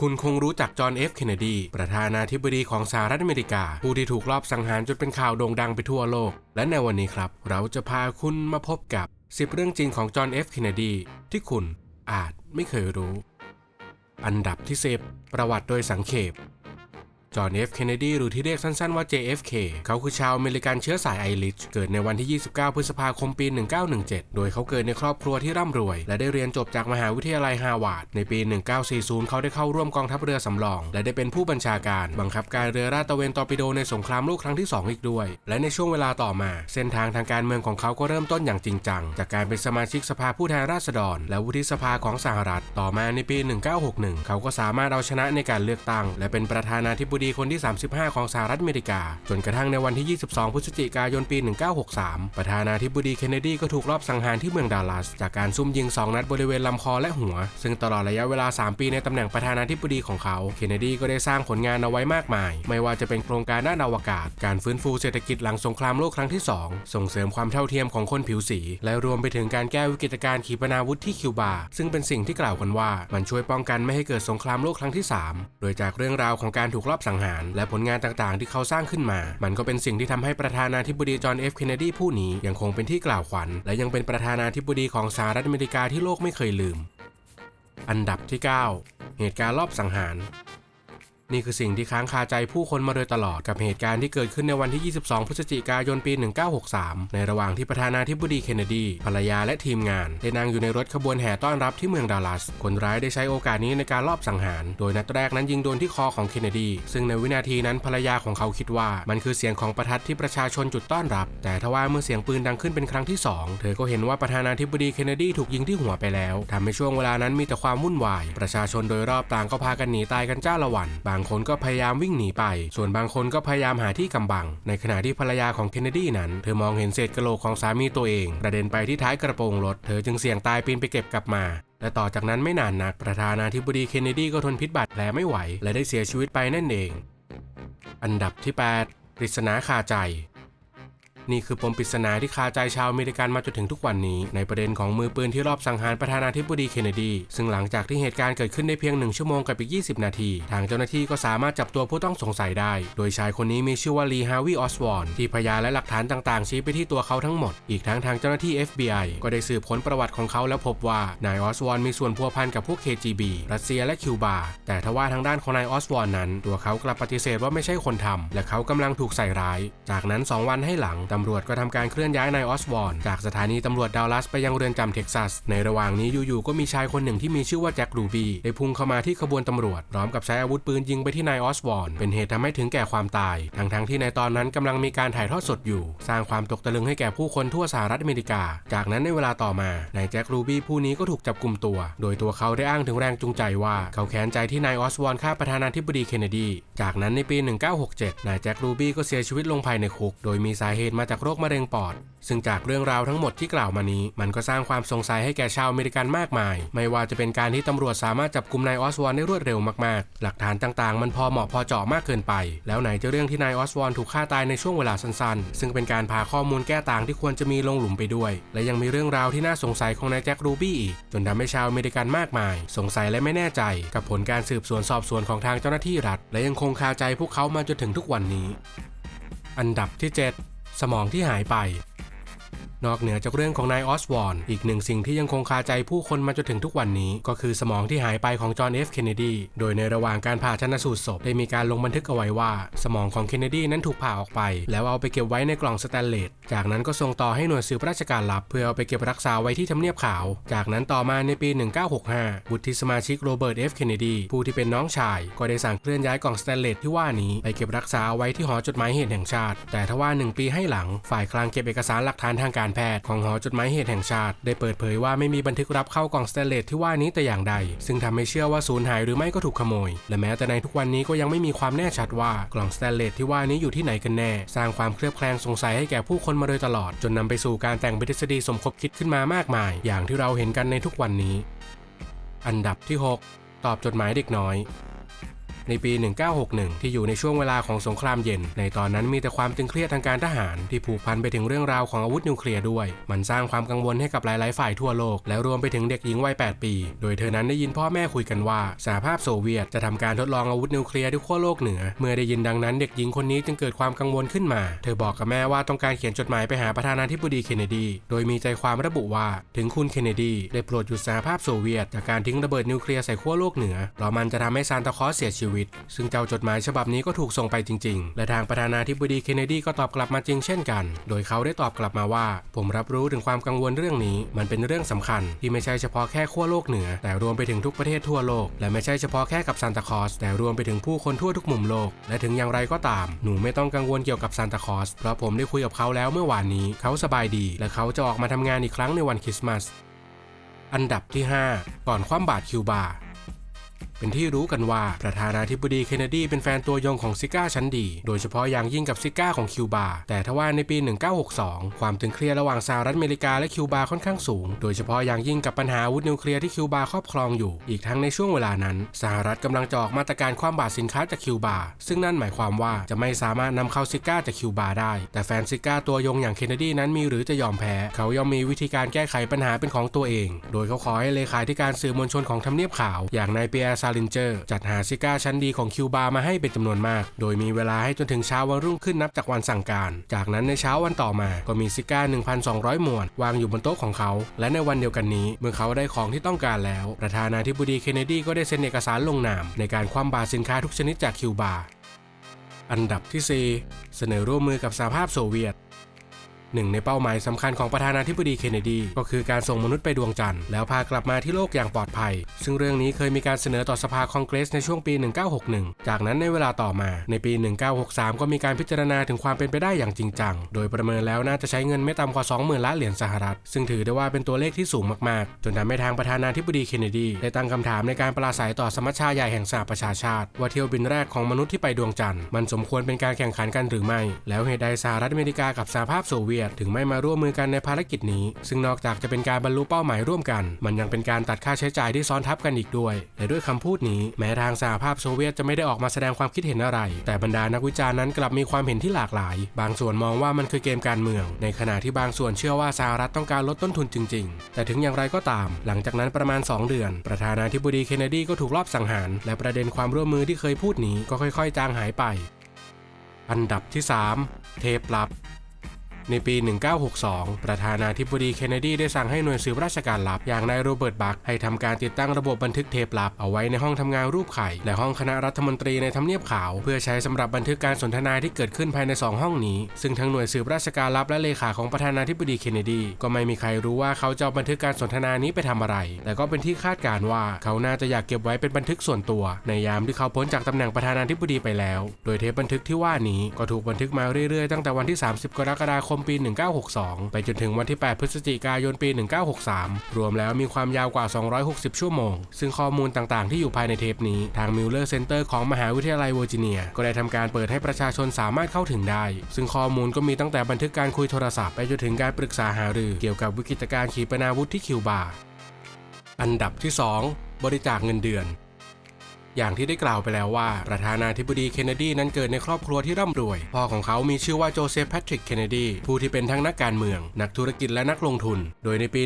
คุณคงรู้จักจอห์นเอฟเคนเนดี ประธานาธิบดีของสหรัฐอเมริกา ผู้ที่ถูกลอบสังหารจนเป็นข่าวโด่งดังไปทั่วโลก และในวันนี้ครับ เราจะพาคุณมาพบกับ 10 เรื่องจริงของจอห์นเอฟเคนเนดีที่คุณอาจไม่เคยรู้ อันดับที่10ประวัติโดยสังเขป จอห์นเอฟเคนเนดีหรือที่เรียกสั้นๆว่า JFK เขาคือชาวอเมริกันเชื้อสายไอริชเกิดในวันที่ 29 พฤษภาคมปี 1917 โดยเขาเกิดในครอบครัวที่ร่ำรวย และได้เรียนจบจากมหาวิทยาลัยฮาร์วาร์ดในปี 1940 เขาได้เข้าร่วมกองทัพเรือสำรอง และได้เป็นผู้บัญชาการ บังคับการเรือราดตระเวนตอร์ปิโดในสงครามโลกครั้งที่ 2 อีกด้วย และในช่วงเวลาต่อมา เส้นทางทางการเมืองของเขาก็เริ่มต้นอย่างจริงจัง จากการเป็นสมาชิกสภาผู้แทนราษฎร และวุฒิสภาของสหรัฐ ต่อมาในปี 1961 เขาก็สามารถเอาชนะในการเลือกตั้ง และเป็นประธานาธิบดีคนที่ 35 ของสหรัฐอเมริกา จนกระทั่งในวันที่ 22 พฤศจิกายนปี 1963 ประธานาธิบดีเคนเนดีก็ถูกลอบสังหารที่เมืองดัลลัส จากการซุ่มยิง 2 นัดบริเวณลำคอและหัว ซึ่งตลอดระยะเวลา 3 ปีในตำแหน่งประธานาธิบดีของเขา เคนเนดีก็ได้สร้างผลงานเอาไว้มากมาย ไม่ว่าจะเป็นโครงการด้านอวกาศ การฟื้นฟูเศรษฐกิจหลังสงครามโลกครั้งที่ 2 ส่งเสริมความเท่าเทียมของคนผิวสี และรวมไปถึงการแก้วิกฤตการณ์ขีปนาวุธที่คิวบา ซึ่งเป็นสิ่งที่กล่าวกันว่ามันช่วยป้องกันไม่ให้เกิดสงครามโลกครั้งที่ 3 โดยจากเรื่องราวของการถูกลอบสังหาร และผลงานต่างๆ ที่เขาสร้างขึ้นมา มันก็เป็นสิ่งที่ทำให้ประธานาธิบดีจอห์นเอฟเคนเนดีผู้นี้ยังคงเป็นที่กล่าวขวัญ และยังเป็นประธานาธิบดีของสหรัฐอเมริกาที่โลกไม่เคยลืม อันดับที่ 9 เหตุการณ์รอบสังหาร นี่คือสิ่งที่ค้างคาใจผู้คนมาโดยตลอดกับเหตุการณ์ที่เกิดขึ้นในวันที่ 22 พฤศจิกายนปี 1963 ในระหว่างที่ประธานาธิบดีเคนเนดี ภรรยาและทีมงาน ได้นั่งอยู่ในรถขบวนแห่ต้อนรับที่เมืองดัลลัส คนร้ายได้ใช้โอกาสนี้ในการลอบสังหาร โดยนัดแรกนั้นยิงโดนที่คอของเคนเนดี ซึ่งในวินาทีนั้นภรรยาของเขาคิดว่า มันคือเสียงของประทัดที่ประชาชนจุดต้อนรับ แต่ทว่าเมื่อเสียงปืนดังขึ้นเป็นครั้งที่สองเธอก็เห็นว่าประธานาธิบดีเคนเนดีถูกยิงที่หัวไปแล้วทำให้ช่วงเวลานั้นมีแต่ความวุ่นวาย ประชาชนโดยรอบต่างก็พากันหนีตายกันจ้าละวันบางคนก็พยายามวิ่งหนีไป ส่วนบางคนก็พยายามหาที่กำบัง ในขณะที่ภรรยาของเคนเนดีนั้น เธอมองเห็นเศษกระโหลกของสามีตัวเองกระเด็นไปที่ท้ายกระโปรงรถ เธอจึงเสี่ยงตายปีนไปเก็บกลับมาและต่อจากนั้นไม่นานนักประธานาธิบดีเคนเนดีก็ทนพิษบาดแผลไม่ไหว และได้เสียชีวิตไปนั่นเอง อันดับที่ 8 ปริศนาคาใจ นี่คือปมปริศนาที่คาใจชาวอเมริกันมาจนถึงทุกวันนี้ ในประเด็นของมือปืนที่รอบสังหารประธานาธิบดีเคนเนดี ซึ่งหลังจากที่เหตุการณ์เกิดขึ้นได้เพียงหนึ่งชั่วโมงกับอีก 20 นาที ทางเจ้าหน้าที่ก็สามารถจับตัวผู้ต้องสงสัยได้ โดยชายคนนี้มีชื่อว่าลีฮาวีออสวอนที่พยานและหลักฐานต่างๆ ชี้ไปที่ตัวเขาทั้งหมด อีกทั้งทางเจ้าหน้าที่ FBI ก็ได้สืบค้นประวัติของเขาแล้วพบว่านายออสวอนมีส่วนพัวพันกับพวก KGB รัสเซียและคิวบา แต่ทว่าทางด้านของนายออสวอนนั้น ตัวเขากลับปฏิเสธว่าไม่ใช่คนทำและเขากำลังถูกใส่ร้าย จากนั้น 2 วันให้หลังตำรวจก็ทำการเคลื่อนย้ายนายออสวอนจากสถานีตำรวจดัลลัสไปยังเรือนจำเท็กซัส ในระหว่างนี้อยู่ๆก็มีชายคนหนึ่งที่มีชื่อว่าแจ็ครูบี้ได้พุ่งเข้ามาที่ขบวนตำรวจพร้อมกับใช้อาวุธปืนยิงไปที่นายออสวอนเป็นเหตุทำให้ถึงแก่ความตาย ทั้งๆที่ในตอนนั้นกำลังมีการถ่ายทอดสดอยู่ สร้างความตกตะลึงให้แก่ผู้คนทั่วสหรัฐอเมริกา จากนั้นในเวลาต่อมานายแจ็ครูบี้ผู้นี้ก็ถูกจับกลุ่มตัว โดยตัวเขาได้อ้างถึงแรงจูงใจว่าเขาแค้นใจที่นายออสวอนฆ่าประธานาธิบดีเคนเนดี จากนั้นในปี 1967 นายแจ็ครูบี้ก็เสียชีวิตลงภายในคุก โดยมีสาเหตุมาจากโรคมะเร็งปอด ซึ่งจากเรื่องราวทั้งหมดที่กล่าวมานี้ มันก็สร้างความสงสัยให้แก่ชาวอเมริกันมากมาย ไม่ว่าจะเป็นการที่ตำรวจสามารถจับกุมนายออสวอนได้รวดเร็วมากๆ หลักฐานต่างๆ มันพอเหมาะพอเจาะมากเกินไป แล้วไหนจะเรื่องที่นายออสวอนถูกฆ่าตายในช่วงเวลาสั้นๆ ซึ่งเป็นการพาข้อมูลแก้ต่างที่ควรจะมีลงหลุมไปด้วย และยังมีเรื่องราวที่น่าสงสัยของนายแจ็ครูบี้อีกจนทำให้ชาวอเมริกันมากมาย สงสัยและไม่แน่ใจ กับผลการสืบสวนสอบสวนของทางเจ้าหน้าที่รัฐ และยังคงคาใจพวกเขามาจนถึงทุกวันนี้ อันดับที่ 7 สมองที่หายไป นอกเหนือจากเรื่องของนายออสวอนอีกหนึ่งสิ่งที่ยังคงคาใจผู้คนมาจนถึงทุกวันนี้ ก็คือสมองที่หายไปของจอห์นเอฟเคนเนดีโดยในระหว่างการผ่าชันสูตรศพได้มีการลงบันทึกเอาไว้ว่า สมองของเคนเนดีนั้นถูกผ่าออกไป แล้วเอาไปเก็บไว้ในกล่องสแตนเลสจากนั้นก็ส่งต่อให้หน่วยสืบราชการลับ เพื่อเอาไปเก็บรักษาไว้ที่ทำเนียบขาว จากนั้นต่อมาในปี 1965 บุตรสมาชิกโรเบิร์ตเอฟเคนเนดีผู้ที่เป็นน้องชาย ก็ได้สั่งเคลื่อนย้ายกล่องสแตนเลสที่ว่านี้ไปเก็บรักษาไว้ที่หอจดหมายเหตุแห่งชาติ แต่ทว่าหนึ่งปีให้หลังฝ่ายคลังเก็บเอกสารหลักฐานทางการแพทย์ของหอจดหมายเหตุแห่งชาติ ได้เปิดเผยว่าไม่มีบันทึกรับเข้ากล่องสแตนเลสที่ว่านี้แต่อย่างใด ซึ่งทำให้เชื่อว่าสูญหายหรือไม่ก็ถูกขโมย และแม้แต่ในทุกวันนี้ก็ยังไม่มีความแน่ชัดว่ากล่องสแตนเลสที่ว่านี้อยู่ที่ไหนกันแน่ สร้างความเคลือบแคลงสงสัยให้แก่ผู้คนมาโดยตลอด จนนำไปสู่การแต่งทฤษฎีสมคบคิดขึ้นมามากมาย อย่างที่เราเห็นกันในทุกวันนี้ อันดับที่ 6 ตอบจดหมายเด็กน้อย ในปี 1961 ที่อยู่ในช่วงเวลาของสงครามเย็น ในตอนนั้นมีแต่ความตึงเครียดทางการทหารที่ผูกพันไปถึงเรื่องราวของอาวุธนิวเคลียร์ด้วย มันสร้างความกังวลให้กับหลาย ๆ ฝ่ายทั่วโลก และรวมไปถึงเด็กหญิงวัย 8 ปี โดยเธอนั้นได้ยินพ่อแม่คุยกันว่าสหภาพโซเวียตจะทำการทดลองอาวุธนิวเคลียร์ที่ขั้วโลกเหนือ เมื่อได้ยินดังนั้นเด็กหญิงคนนี้จึงเกิดความกังวลขึ้นมา เธอบอกกับแม่ว่าต้องการเขียนจดหมายไปหาประธานาธิบดีเคนเนดี โดยมีใจความระบุว่าถึงคุณเคนเนดีได้โปรดหยุดสหภาพโซเวียตจากการทิ้งระเบิดนิวเคลียร์ใส่ขั้วโลกเหนือเพราะมันจะทำให้ซานตาคอสเสียชีวิต ซึ่งเจ้าจดหมายฉบับนี้ก็ถูกส่งไปจริง ๆ และทางประธานาธิบดีเคนเนดีก็ตอบกลับมาจริงเช่นกัน โดยเขาได้ตอบกลับมาว่า ผมรับรู้ถึงความกังวลเรื่องนี้ มันเป็นเรื่องสำคัญ ที่ไม่ใช่เฉพาะแค่ขั้วโลกเหนือ แต่รวมไปถึงทุกประเทศทั่วโลก และไม่ใช่เฉพาะแค่กับซานตาคลอสแต่รวมไปถึงผู้คนทั่วทุกมุมโลก และถึงอย่างไรก็ตาม หนูไม่ต้องกังวลเกี่ยวกับซานตาคลอสเพราะผมได้คุยกับเขาแล้วเมื่อวานนี้ เขาสบายดี และเขาจะออกมาทำงานอีกครั้งในวันคริสต์มาสอันดับที่ 5 ก่อนคว่ำบาตรคิวบา เป็นที่รู้กันว่าประธานาธิบดีเคนเนดีเป็นแฟนตัวยงของซิก้าชั้นดี โดยเฉพาะอย่างยิ่งกับซิก้าของคิวบา แต่ทว่าในปี 1962 ความตึงเครียดระหว่างสหรัฐอเมริกาและคิวบาค่อนข้างสูง โดยเฉพาะอย่างยิ่งกับปัญหาวุธนิวเคลียร์ที่คิวบาครอบครองอยู่ อีกทั้งในช่วงเวลานั้น สหรัฐกำลังจะออกมาตรการคว่ำบาตรสินค้าจากคิวบา ซึ่งนั่นหมายความว่าจะไม่สามารถนำเข้าซิก้าจากคิวบาได้ แต่แฟนซิก้าตัวยงอย่างเคนเนดีนั้นมีหรือจะยอมแพ้ เขาย่อมมีวิธีการแก้ไขปัญหาเป็นของตัวเอง โดยเขาขอให้เลขาธิการสื่อมวลชนของทำเนียบขาว อย่างนายเปียร์ซาลินเจอร์จัดหาซิก้าชั้นดีของคิวบามาให้เป็นจำนวนมาก โดยมีเวลาให้จนถึงเช้าวันรุ่งขึ้นนับจากวันสั่งการ จากนั้นในเช้าวันต่อมาก็มีซิก้า 1,200 หมวดวางอยู่บนโต๊ะของเขา และในวันเดียวกันนี้เมื่อเขาได้ของที่ต้องการแล้ว ประธานาธิบดีเคนเนดีก็ได้เซ็นเอกสารลงนาม ในการคว่ำบาตรสินค้าทุกชนิดจากคิวบา อันดับที่ 4 เสนอร่วมมือกับสหภาพโซเวียต หนึ่งในเป้าหมายสำคัญของประธานาธิบดีเคนเนดี ก็คือการส่งมนุษย์ไปดวงจันทร์แล้วพากลับมาที่โลกอย่างปลอดภัย ซึ่งเรื่องนี้เคยมีการเสนอต่อสภาคองเกรสในช่วงปี 1961 จากนั้นในเวลาต่อมาในปี 1963 ก็มีการพิจารณาถึงความเป็นไปได้อย่างจริงจัง โดยประเมินแล้วน่าจะใช้เงินไม่ต่ำกว่า 20,000ล้านเหรียญสหรัฐ ซึ่งถือได้ว่าเป็นตัวเลขที่สูงมากๆ จนทำให้ทางประธานาธิบดีเคนเนดีได้ตั้งคำถามในการปราศัยต่อสมัชชาใหญ่แห่งสหประชาชาติ ว่าเที่ยวบินแรกของมนุษย์ที่ไปดวงจันทร์มันสมควรเป็นการแข่งขันกันหรือไม่ แล้วเหตุใดสหรัฐอเมริกากับสหภาพโซเวียตถึงไม่มาร่วมมือกันในภารกิจนี้ ซึ่งนอกจากจะเป็นการบรรลุเป้าหมายร่วมกัน มันยังเป็นการตัดค่าใช้จ่ายที่ซ้อนทับกันอีกด้วยและด้วยคำพูดนี้แม้ทางสหภาพโซเวียตจะไม่ได้ออกมาแสดงความคิดเห็นอะไร แต่บรรดานักวิจารณ์นั้นกลับมีความเห็นที่หลากหลาย บางส่วนมองว่ามันคือเกมการเมือง ในขณะที่บางส่วนเชื่อว่าสหรัฐต้องการลดต้นทุนจริง ๆ แต่ถึงอย่างไรก็ตาม หลังจากนั้นประมาณ 2 เดือน ประธานาธิบดีเคนเนดีก็ถูกลอบสังหาร และประเด็นความร่วมมือที่เคยพูดนี้ก็ค่อย ๆ จางหายไป อันดับที่ 3 เทปลับ ในปี 1962 ประธานาธิบดีเคนเนดีได้สั่งให้หน่วยสืบราชการลับ อย่างนายโรเบิร์ตบัคให้ทำการติดตั้งระบบบันทึกเทปลับ เอาไว้ในห้องทำงานรูปไข่ และห้องคณะรัฐมนตรีในทำเนียบขาว เพื่อใช้สำหรับบันทึกการสนทนาที่เกิดขึ้นภายใน 2 ห้องนี้ ซึ่งทั้งหน่วยสืบราชการลับและเลขาของประธานาธิบดีเคนเนดีก็ไม่มีใครรู้ว่าเขาจะเอาบันทึกการสนทนานี้ไปทำอะไร แต่ก็เป็นที่คาดการว่าเขาน่าจะอยากเก็บไว้เป็นบันทึกส่วนตัว ในยามที่เขาพ้นจากตำแหน่งประธานาธิบดีไปแล้ว โดยเทปบันทึกที่ว่านี้ก็ถูกบันทึกมาเรื่อยๆตั้งแต่วันที่ 30 กรกฎาคมปี 1962 ไปจนถึงวันที่ 8 พฤศจิกายนปี 1963 รวมแล้วมีความยาวกว่า 260 ชั่วโมง ซึ่งข้อมูลต่างๆ ที่อยู่ภายในเทปนี้ ทางมิลเลอร์เซ็นเตอร์ของมหาวิทยาลัยเวอร์จิเนีย ก็ได้ทำการเปิดให้ประชาชนสามารถเข้าถึงได้ ซึ่งข้อมูลก็มีตั้งแต่บันทึกการคุยโทรศัพท์ไปจนถึงการปรึกษาหารือเกี่ยวกับวิกฤตการขีปนาวุธที่คิวบา อันดับที่ 2 บริจาคเงินเดือน อย่างที่ได้กล่าวไปแล้วว่า ประธานาธิบดีเคนเนดีนั้นเกิดในครอบครัวที่ร่ำรวย พ่อของเขามีชื่อว่าโจเซฟแพทริกเคนเนดีผู้ที่เป็นทั้งนักการเมือง นักธุรกิจและนักลงทุน โดยในปี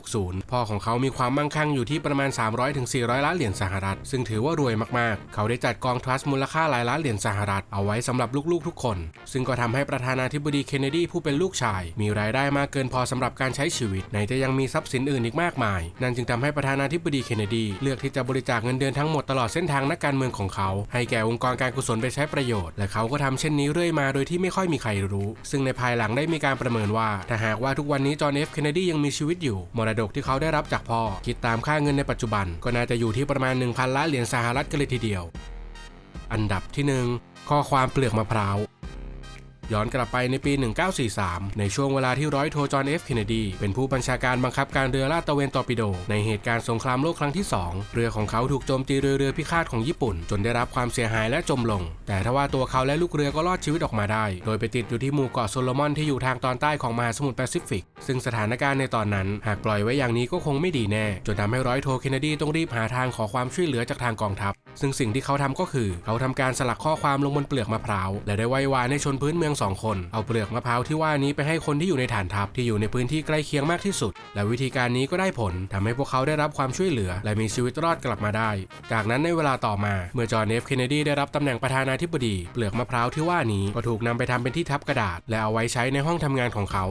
1960 พ่อของเขามีความมั่งคั่งอยู่ที่ประมาณ 300-400 ล้านเหรียญสหรัฐ ซึ่งถือว่ารวยมากๆ เขาได้จัดกองทรัสต์มูลค่าหลายล้านเหรียญสหรัฐเอาไว้สำหรับลูกๆทุกคน ซึ่งก็ทำให้ประธานาธิบดีเคนเนดีผู้เป็นลูกชาย มีรายได้มากเกินพอสำหรับการใช้ชีวิตไหนจะยังมีทรัพย์สินอื่นอีกมากมาย นั่นจึงทำให้ประธานาธิบดีเคนเนดีเลือกที่จะบริจาคเงินเดือนทั้งหมดตลอดเส้นทางนักการเมืองของเขา ให้แก่องค์กรการกุศลไปใช้ประโยชน์ และเขาก็ทำเช่นนี้เรื่อยมาโดยที่ไม่ค่อยมีใครรู้ ซึ่งในภายหลังได้มีการประเมินว่า ถ้าหากว่าทุกวันนี้จอห์นเอฟเคนเนดียังมีชีวิตอยู่ มรดกที่เขาได้รับจากพ่อ คิดตามค่าเงินในปัจจุบัน ก็น่าจะอยู่ที่ประมาณ 1,000ล้านเหรียญสหรัฐกันเลยทีเดียว อันดับที่ 1 ข้อความเปลือกมะพร้าว ย้อนกลับไปในปี 1943 ในช่วงเวลาที่ร้อยโทจอห์นเอฟเคนเนดีเป็นผู้บัญชาการบังคับการเรือลาดตระเวนตอร์ปิโด ในเหตุการณ์สงครามโลกครั้งที่ 2 เรือของเขาถูกโจมตีโดยเรือพิฆาตของญี่ปุ่น จนได้รับความเสียหายและจมลง แต่ทว่าตัวเขาและลูกเรือก็รอดชีวิตออกมาได้ โดยไปติดอยู่ที่หมู่เกาะโซโลมอนที่อยู่ทางตอนใต้ของมหาสมุทรแปซิฟิก ซึ่งสถานการณ์ในตอนนั้น หากปล่อยไว้อย่างนี้ก็คงไม่ดีแน่ จนทำให้ร้อยโทเคนเนดีต้องรีบหาทางขอความช่วยเหลือจากทางกองทัพซึ่งสิ่งที่เขาทำก็คือ เขาทำการสลักข้อความลงบนเปลือกมะพร้าว และได้ไว้วานให้ชนพื้นเมืองสองคน เอาเปลือกมะพร้าวที่ว่านี้ไปให้คนที่อยู่ในฐานทัพที่อยู่ในพื้นที่ใกล้เคียงมากที่สุด และวิธีการนี้ก็ได้ผลทำให้พวกเขาได้รับความช่วยเหลือ และมีชีวิตรอดกลับมาได้ จากนั้นในเวลาต่อมา เมื่อจอห์นเอฟเคนเนดีได้รับตำแหน่งประธานาธิบดี เปลือกมะพร้าวที่ว่านี้ก็ถูกนำไปทำเป็นที่ทับกระดาษ และเอาไว้ใช้ในห้องทำงานของเขา